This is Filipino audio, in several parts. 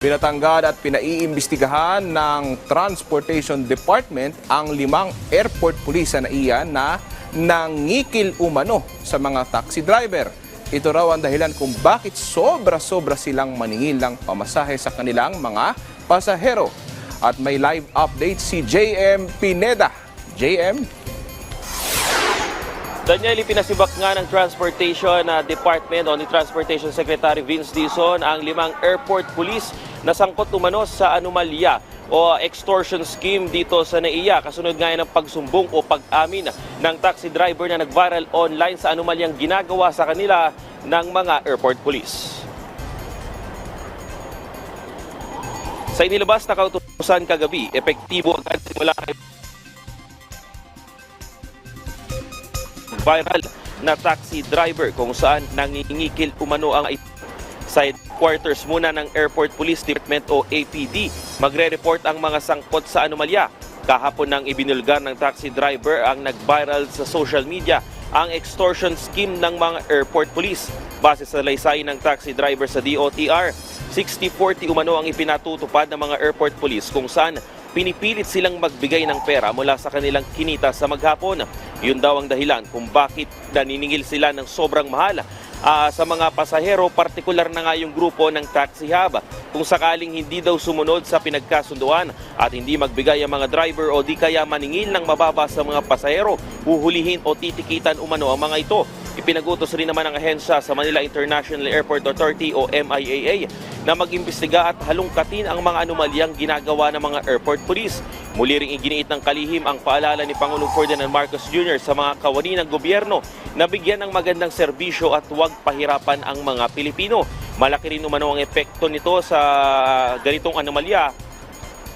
Pinatanggad at pinaiimbestigahan ng Transportation Department ang limang airport police sa NAIA na nangikil umano sa mga taxi driver. Ito raw ang dahilan kung bakit sobra-sobra silang maningil ng pamasahe sa kanilang mga pasahero. At may live update si JM Pineda. JM? Daniel, ipinasibak nga ng Transportation uh, Department o ni Transportation Secretary Vince Dizon ang limang airport police na sangkot umano sa anomalya o extortion scheme dito sa NAIA. Kasunod nga ng pagsumbong o pag-amin ng taxi driver na nag-viral online sa anomalyang ginagawa sa kanila ng mga airport police. Sa inilabas na kautusan kagabi, epektibo agad simula viral na taxi driver kung saan nangingikil umano ang sa quarters muna ng Airport Police Department o APD. Magre-report ang mga sangkot sa anomalya. Kahapon nang ibinulgar ng taxi driver ang nag-viral sa social media ang extortion scheme ng mga airport police. Base sa laysay ng taxi driver sa DOTR, 60-40 umano ang ipinatutupad ng mga airport police kung saan pinipilit silang magbigay ng pera mula sa kanilang kinita sa maghapon. Yun daw ang dahilan kung bakit naniningil sila ng sobrang mahal ah, sa mga pasahero, partikular na nga yung grupo ng Taxi Hub. Kung sakaling hindi daw sumunod sa pinagkasunduan at hindi magbigay ang mga driver o di kaya maningil ng mababa sa mga pasahero, huhulihin o titikitan umano ang mga ito. Ipinagutos rin naman ng ahensya sa Manila International Airport Authority o MIAA na mag-imbestiga at halongkatin ang mga anomalyang ginagawa ng mga airport police. Muli ring iginiit ng kalihim ang paalala ni Pangulong Ferdinand Marcos Jr. sa mga kawani ng gobyerno na bigyan ng magandang serbisyo at huwag pahirapan ang mga Pilipino. Malaki rin umano ang epekto nito sa ganitong anomalya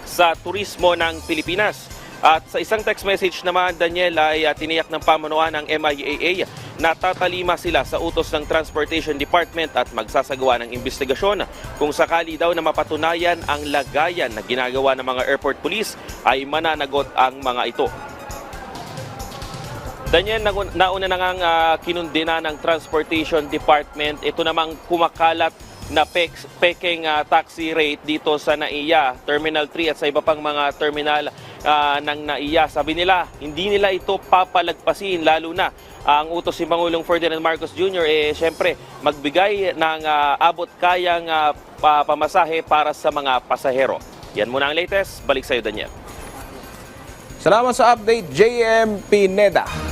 sa turismo ng Pilipinas. At sa isang text message naman, Daniel, ay uh, tiniyak ng pamunuan ng MIAA na tatalima sila sa utos ng Transportation Department at magsasagawa ng investigasyon. Kung sakali daw na mapatunayan ang lagayan na ginagawa ng mga airport police, ay mananagot ang mga ito. Daniel, nauna na ngang ah, kinundina ng Transportation Department. Ito namang kumakalat na pek- peking ah, taxi rate dito sa NAIA, Terminal 3 at sa iba pang mga terminal ah, ng NAIA. Sabi nila, hindi nila ito papalagpasin lalo na ang utos ni Pangulong Ferdinand Marcos Jr. eh syempre magbigay ng ah, abot kayang pa- pamasahe para sa mga pasahero. Yan muna ang latest. Balik sa iyo, Daniel. Salamat sa update, JM Pineda.